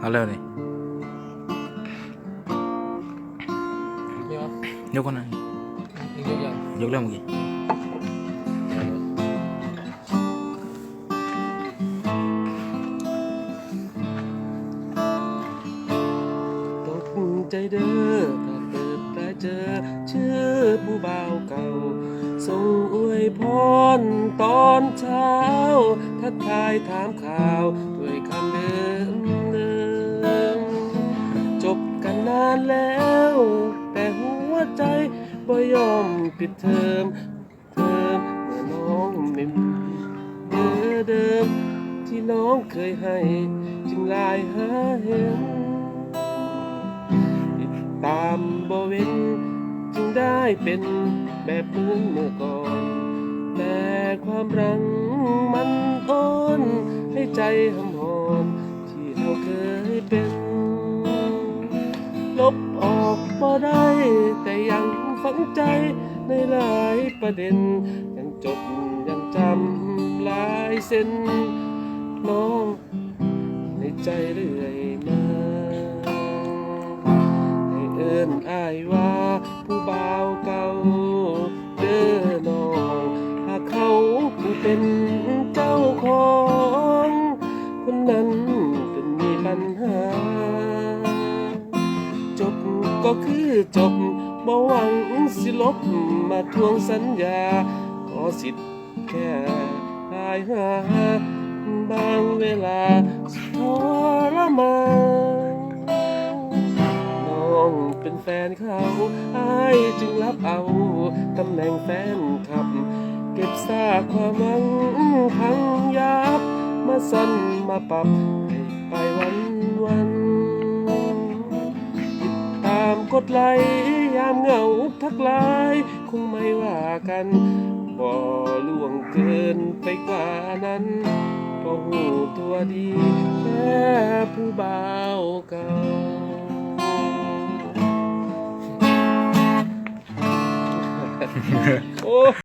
เอาเร็วดิเดี๋ยวยกคนนั้นอีกเดียวยังยกเร็วเมื่อกี้ตกใจเด้อถ้าเปิดตาเจอชื่อผู้บ่าวเก่าส่งอวยพรตอนเช้า ทักทายถามข่าวด้วยคำเดิมเดิม แล้ว แต่หัวใจบ่ยอมปิดเทอมเทอมเมื่อน้องไม่มีเบอร์เดิมที่น้องเคยให้ จึงลายหาเห็นติดตามบเวนจึงได้เป็นแบบเหมือนเมื่อก่อน แต่ความรังมันอ่อนให้ใจหำหอนที่เราเคยเป็น ลบออกบ่ได้ แต่ยังฝังใจในหลายประเด็น ยังจดยังจำหลายเส้นน้อง ในใจเรื่อยมา บก็คือจบบ่หวังสิลบมาทวงสัญญา ขอสิทธิ์แค่ทายหาบางเวลาทรมานน้องเป็นแฟนเขาอายจึงรับเอาตำแหน่งแฟนคลับ เก็บซากความหวังพังยับ มาสั่นมาปรับให้ไปวันวัน ดไหลยามเหงาทักลาย คงไม่ว่ากันบ่ล่วงเกินไปกว่านั้นพอหูตัวดีแค่ผู้บ่าวเก่าโอ้